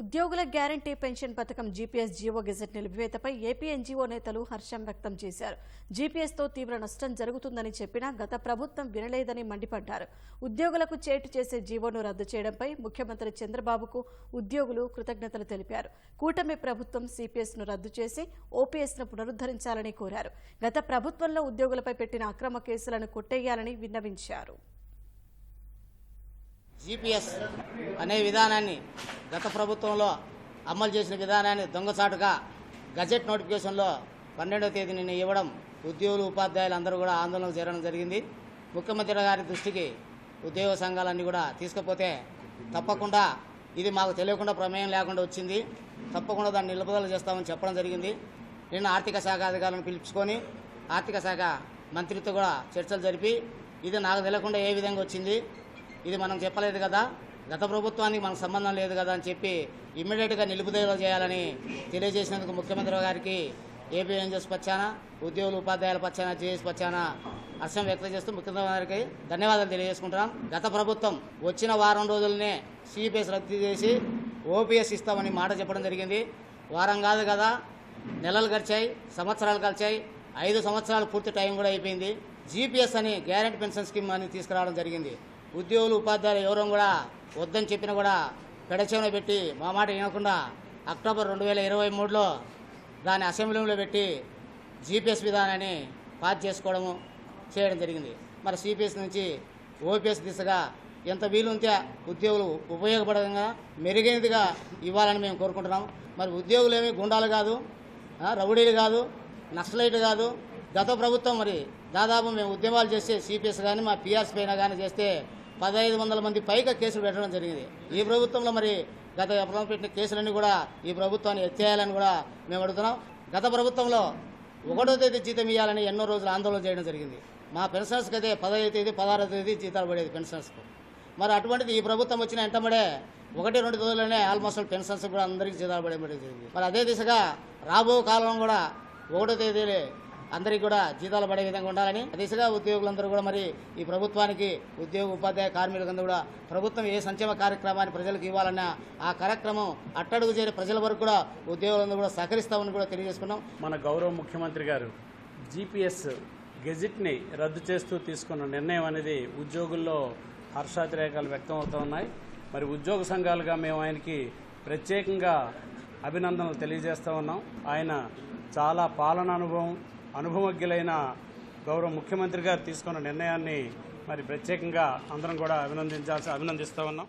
ఉద్యోగుల guarantee pension పథకం GPS GO gazette నిలిపివేతపై ఏపీ ఎన్జీఓ నేతలు హర్షం వ్యక్తం చేశారు. జీపీఎస్తో తీవ్ర నష్టం జరుగుతుందని చెప్పినా గత ప్రభుత్వం వినలేదని మండిపడ్డారు. ఉద్యోగులకు చేటు చేసే జీవోను రద్దు చేయడంపై ముఖ్యమంత్రి చంద్రబాబుకు ఉద్యోగులు కృతజ్ఞతలు తెలిపారు. కూటమి ప్రభుత్వం సిపిఎస్ను రద్దు చేసి ఓపీఎస్ను పునరుద్ధరించాలని కోరారు. గత ప్రభుత్వంలో ఉద్యోగులపై పెట్టిన అక్రమ కేసులను కొట్టేయాలని విన్నవించారు. జీపీఎస్ అనే విధానాన్ని గత ప్రభుత్వంలో అమలు చేసిన విధానాన్ని దొంగచాటుగా గజెట్ నోటిఫికేషన్లో పన్నెండవ తేదీ ఇవ్వడం ఉద్యోగులు ఉపాధ్యాయులు అందరూ కూడా ఆందోళన చేరడం జరిగింది. ముఖ్యమంత్రి గారి దృష్టికి ఉద్యోగ సంఘాలన్నీ కూడా తీసుకపోతే తప్పకుండా ఇది మాకు తెలియకుండా ప్రమేయం లేకుండా వచ్చింది. తప్పకుండా దాన్ని నిలుపుదల చేస్తామని చెప్పడం జరిగింది. నిన్న ఆర్థిక శాఖ అధికారులను పిలుచుకొని ఆర్థిక శాఖ మంత్రితో కూడా చర్చలు జరిపి ఇది నాకు తెలియకుండా ఏ విధంగా వచ్చింది ఇది మనం చెప్పలేదు కదా. గత ప్రభుత్వానికి మనకు సంబంధం లేదు కదా అని చెప్పి ఇమ్మీడియట్గా నిలుపుదల చేయాలని తెలియజేసినందుకు ముఖ్యమంత్రి గారికి ఏపీ ఎన్జిఎస్ పచ్చాన ఉద్యోగులు ఉపాధ్యాయుల పచ్చాన జేఎస్ పచ్చాన హర్షం వ్యక్తం చేస్తూ ముఖ్యమంత్రి గారికి ధన్యవాదాలు తెలియజేసుకుంటున్నాం. గత ప్రభుత్వం వచ్చిన వారం రోజులనే సిపిఎస్ రద్దు చేసి ఓపీఎస్ ఇస్తామని మాట చెప్పడం జరిగింది. వారం కాదు కదా నెలలు గడిచాయి సంవత్సరాలు గడిచాయి ఐదు సంవత్సరాలు పూర్తి టైం కూడా అయిపోయింది. జీపీఎస్ అని గ్యారెంటీ పెన్షన్ స్కీమ్ అని తీసుకురావడం జరిగింది. ఉద్యోగులు ఉపాధ్యాయులు ఎవరూ కూడా వద్దని చెప్పినా కూడా పెడచేమలో పెట్టి మా మాట వినకుండా అక్టోబర్ రెండు వేల ఇరవై మూడులో దాన్ని అసెంబ్లీలో పెట్టి జీపీఎస్ విధానాన్ని పాస్ చేసుకోవడము చేయడం జరిగింది. మరి సిపిఎస్ నుంచి ఓపీఎస్ దిశగా ఎంత వీలుంటే ఉద్యోగులు ఉపయోగపడంగా మెరుగైనదిగా ఇవ్వాలని మేము కోరుకుంటున్నాం మరి ఉద్యోగులు ఏమి గుండాలు కాదు రౌడీలు కాదు నక్సలైట్ కాదు గత ప్రభుత్వం మరి దాదాపు మేము ఉద్యమాలు చేస్తే సిపిఎస్ కానీ మా పిఆర్స్ పైన కానీ చేస్తే పదహైదు వందల మంది పైగా కేసులు పెట్టడం జరిగింది. ఈ ప్రభుత్వంలో మరి గత ప్రభుత్వం పెట్టిన కేసులన్నీ కూడా ఈ ప్రభుత్వాన్ని ఎత్తేయాలని కూడా మేము అడుగుతున్నాం. గత ప్రభుత్వంలో ఒకటో తేదీ జీతం ఇవ్వాలని ఎన్నో రోజులు ఆందోళన చేయడం జరిగింది. మా పెన్షనర్స్కి అయితే పదహైదు తేదీ పదహారో తేదీ జీతాలు పడేది పెన్షనర్స్కు. మరి అటువంటిది ఈ ప్రభుత్వం వచ్చిన వెంటబడే ఒకటి రెండు రోజుల్లోనే ఆల్మోస్ట్ పెన్షన్స్ కూడా అందరికీ జీతాలు పడే జరిగింది. మరి అదే దిశగా రాబో కాలం కూడా ఒకటో తేదీ అందరికీ కూడా జీతాలు పడే విధంగా ఉండాలని. దిశగా ఉద్యోగులందరూ కూడా మరి ఈ ప్రభుత్వానికి ఉద్యోగ ఉపాధ్యాయ కార్మికులందరూ కూడా ప్రభుత్వం ఏ సంక్షేమ కార్యక్రమాన్ని ప్రజలకు ఇవ్వాలన్నా ఆ కార్యక్రమం అట్టడుగు చేరే ప్రజల వరకు కూడా ఉద్యోగులందరూ కూడా సహకరిస్తామని కూడా తెలియజేసుకున్నాం. మన గౌరవ ముఖ్యమంత్రి గారు జీపీఎస్ గెజిట్ని రద్దు చేస్తూ తీసుకున్న నిర్ణయం అనేది ఉద్యోగుల్లో హర్షాతిరేకాలు వ్యక్తం అవుతున్నాయి మరి ఉద్యోగ సంఘాలుగా మేము ఆయనకి ప్రత్యేకంగా అభినందనలు తెలియజేస్తూ ఉన్నాం. ఆయన చాలా పాలన అనుభవం అనుభవజ్ఞులైన గౌరవ ముఖ్యమంత్రి గారు తీసుకున్న నిర్ణయాన్ని మరి ప్రత్యేకంగా అందరం కూడా అభినందించాల్సి అభినందిస్తూ ఉన్నాం.